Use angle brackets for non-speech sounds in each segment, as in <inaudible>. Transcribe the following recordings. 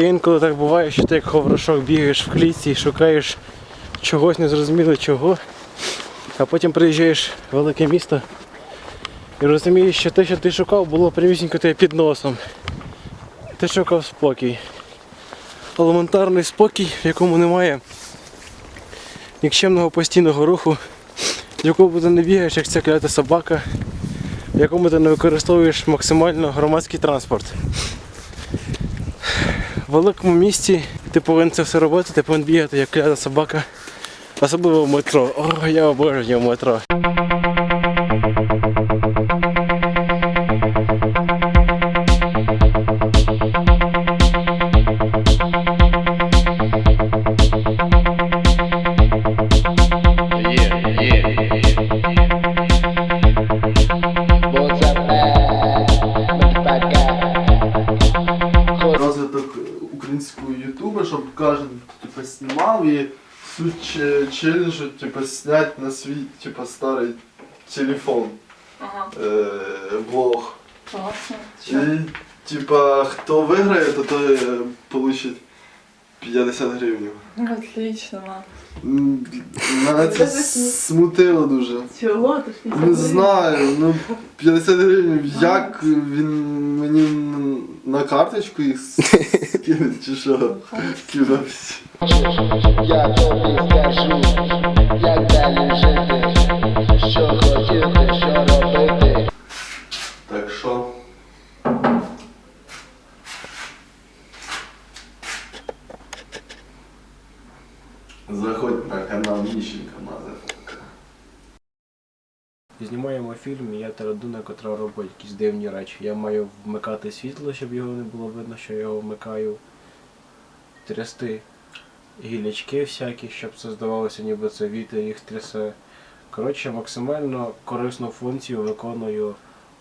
Інколи так буває, що ти як ховрашок бігаєш в клітці і шукаєш чогось незрозуміло чого, а потім приїжджаєш в велике місто і розумієш, що те, що ти шукав, було прямісінько тебе під носом. Ти шукав спокій. Елементарний спокій, в якому немає нікчемного постійного руху, в якому ти не бігаєш, як ця клята собака, в якому ти не використовуєш максимально громадський транспорт. Великому місті ти повинен це все робити, ти повинен бігати як клята собака, особливо в метро. О, я обожнюю метро. Ютуба, щоб кожен типу, знімав і суть че- челенджу типу, снять на свій типу, старий телефон Ага, е, влог. класно. І типа хто виграє, то той е, получить 50 гривень. Отлично. М, Мене це смутило дуже. Чого? Ти ж Не знаю, ну 50 гривень, як він мені на карточку їх скине чи що? Кидався. Я тобі скажу, як далі жити, що хотіти, що робити. Так що. Знімаємо фільм, і я та людина, яка робить якісь дивні речі. Я маю вмикати світло, щоб його не було видно, що я його вмикаю. Трясти гілячки всякі, щоб це здавалося, ніби це вітер їх трясе. Коротше, максимально корисну функцію виконую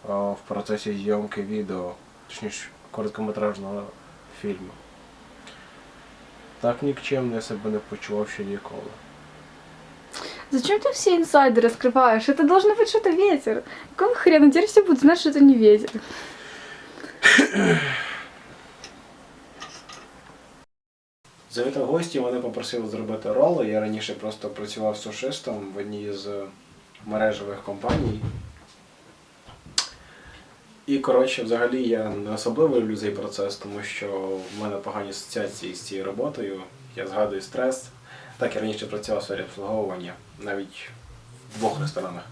а, в процесі зйомки відео, точніше короткометражного фільму. Так нікчемно я себе не почував ще ніколи. Зачем ты все инсайды раскрываешь? Это должно быть что-то ветер. Какого хрена? Теперь все будут знать, что это не ветер. Завітав гості, вони попросили зробити роли. Я раніше просто працював сушистом в одній з мережевих компаній. І, коротше, взагалі я не особливо люблю цей процес, тому що в мене погані асоціації з цією роботою. Я згадую стрес. Так, я раніше працював в сфері обслуговування, навіть в двох ресторанах.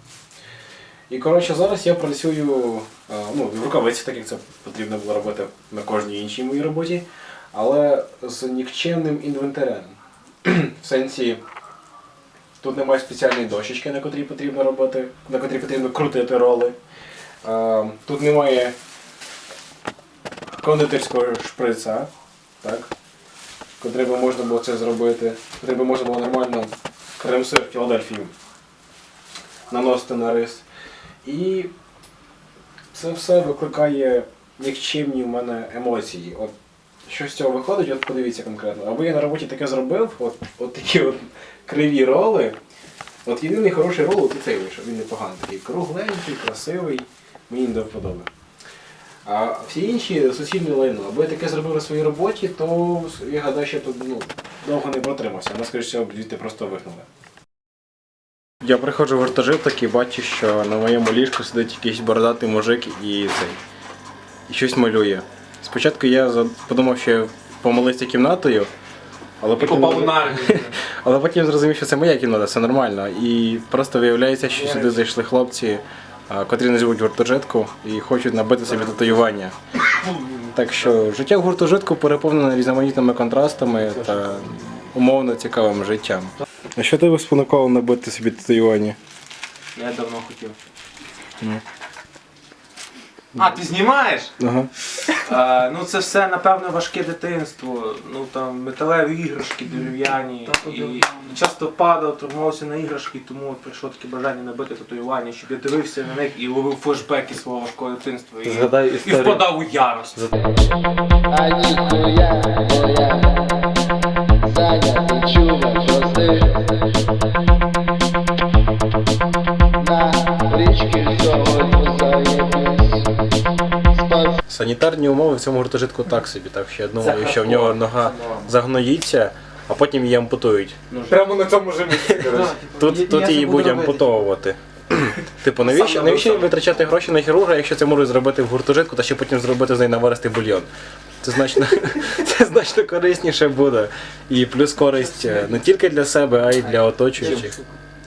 І коротше, зараз я працюю е, ну, в рукавиці, так як це потрібно було робити на кожній іншій моїй роботі, але з нікчемним інвентарем. В сенсі, тут немає спеціальної дощечки, на котрій потрібно робити, на котрій потрібно крутити роли. Е, Тут немає кондитерського шприца, так? котрий би можна було це зробити, котрий би можна було нормально крем-сир Філадельфію наносити на рис. І це все викликає нікчемні в мене емоції. От що з цього виходить, от подивіться конкретно. Або я на роботі таке зробив, от, от такі от криві роли. От єдиний хороший рол от і цей вийшов, він непоганий, такий кругленький, красивий, мені не до. А всі інші суцільне лайно. Або я таке зробив на своїй роботі, то я гадаю, що тут ну, довго не протримався. Нас, скоріше звідти просто вигнали. Я приходжу в гуртожиток і бачу, що на моєму ліжку сидить якийсь бородатий мужик і цей. І щось малює. Спочатку я подумав, що я помилився кімнатою, але потім, <laughs> але потім зрозумів, що це моя кімната, все нормально. І просто виявляється, що сюди зайшли хлопці, котрі не живуть в і хочуть набити собі татуювання. Так що життя в гуртожитку переповнене різноманітними контрастами та умовно цікавим життям. А що тебе спонукало набити собі татуювання? Я давно хотів. А, ти знімаєш? Ага. Ну це все, напевно, важке дитинство. Ну там металеві іграшки дерев'яні. І часто падав, тормозився на іграшки, тому от прийшло таке бажання набити татуювання, щоб я дивився на них і ловив флешбеки свого важкого дитинства. І, Згадай і історію. впадав у ярость. На річки сьогодні санітарні умови в цьому гуртожитку так собі. Так що я думаю, що в нього нога загноїться, а потім її ампутують. Прямо на цьому ж місці, коротше. <laughs> Тут, тут її будуть ампутовувати. <clears throat> Типу, навіщо, навіщо витрачати гроші на хірурга, якщо це можуть зробити в гуртожитку, та ще потім зробити з неї наваристий бульйон? Це значно, <laughs> це значно корисніше буде. І плюс користь е, не тільки для себе, а й для оточуючих.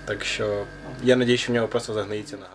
Так що я надію, що в нього просто загноїться нога.